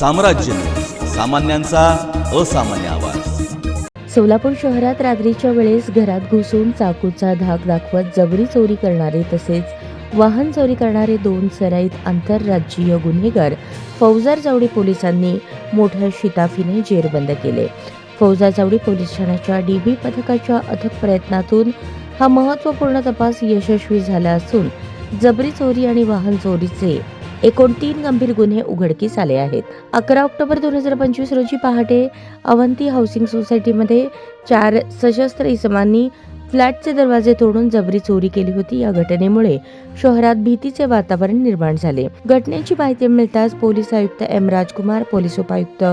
साम्राज्य. सामान्यांचा असामान्य आवाज. सोलापूर शहरात रात्रीच्या वेळेस घरात घुसून चाकूचा धाक दाखवत जबरी चोरी करणारे तसेच वाहन चोरी करणारे दोन सराईत आंतरराज्यीय गुन्हेगार फौजार जावडी पोलिसांनी मोठ्या शिताफीने जेरबंद केले. फौजा जावडी पोलीस ठाण्याच्या डीबी पथकाच्या अथक प्रयत्नातून हा महत्त्वपूर्ण तपास यशस्वी झाला असून जबरी चोरी आणि वाहन चोरीचे एकूण तीन गंभीर गुन्हे उघडकीस आले आहेत. अकरा ऑक्टोबर दोन हजार पंचवीस रोजी पहाटे अवंती हाऊसिंग सोसायटीमध्ये चार सशस्त्र इसमांनी फ्लॅटचे दरवाजे तोडून जबरी चोरी केली होती. या घटनेमुळे शहरात भीतीचे वातावरण निर्माण झाले. घटनेची माहिती मिळताच पोलीस आयुक्त एम राजकुमार पोलीस उपायुक्त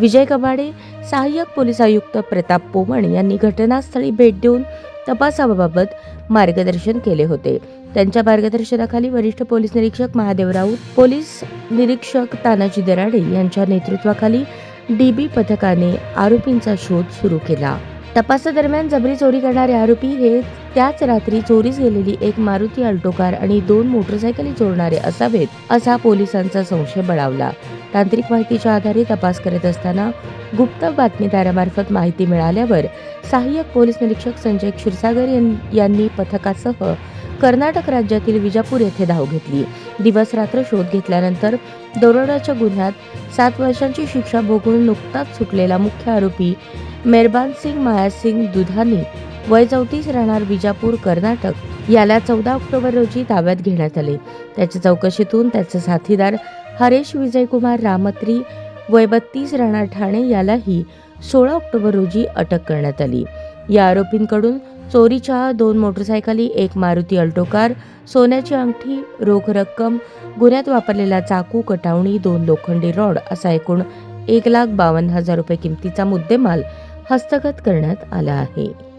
विजय कबाडे सहाय्यक पोलीस आयुक्त प्रताप पोमण यांनी घटनास्थळी भेट देऊन तपासाबाबत मार्गदर्शन केले होते. त्यांच्या मार्गदर्शनाखाली वरिष्ठ पोलीस निरीक्षक महादेव राऊत पोलीस निरीक्षक तानाजी दराडे यांच्या नेतृत्वाखाली डीबी पथकाने आरोपींचा शोध सुरू केला. तपासादरम्यान जबरी चोरी करणारे आरोपी हे त्याच रात्री चोरीस गेलेली एक मारुती अल्टो कार आणि दोन मोटरसायकली चोरणारे असावेत असा पोलिसांचा संशय बळावला. तांत्रिक माहितीच्या आधारे तपास करत असताना गुप्त बातमीदारामार्फत माहिती मिळाल्यावर सहाय्यक पोलीस निरीक्षक संजय क्षीरसागर यांनी पथकासह कर्नाटक राज्यातील विजापूर येथे धाव घेतली. दिवस रात्र शोध घेतल्यानंतर दरोड्याच्या गुन्ह्यात सात वर्षांची शिक्षा भोगून नुकताच सुटलेला मुख्य आरोपी मेहरबान सिंग मायासिंग दुधानी वय चौतीस राहणार विजापूर कर्नाटक याला चौदा ऑक्टोबर रोजी ताब्यात घेण्यात आले. त्याच्या चौकशीतून त्याचे साथीदार हरेश विजयकुमार रामत्री वय बत्तीस राहणार ठाणे यालाही सोळा ऑक्टोबर रोजी अटक करण्यात आली. या आरोपींकडून चोरीच्या दोन मोटरसायकली एक मारुती अल्टो कार सोन्याची अंगठी रोख रक्कम गुन्ह्यात वापरलेला चाकू कटावणी दोन लोखंडी रॉड असा एकूण एक लाख बावन्न हजार रुपये किमतीचा मुद्देमाल हस्तगत करण्यात आला आहे.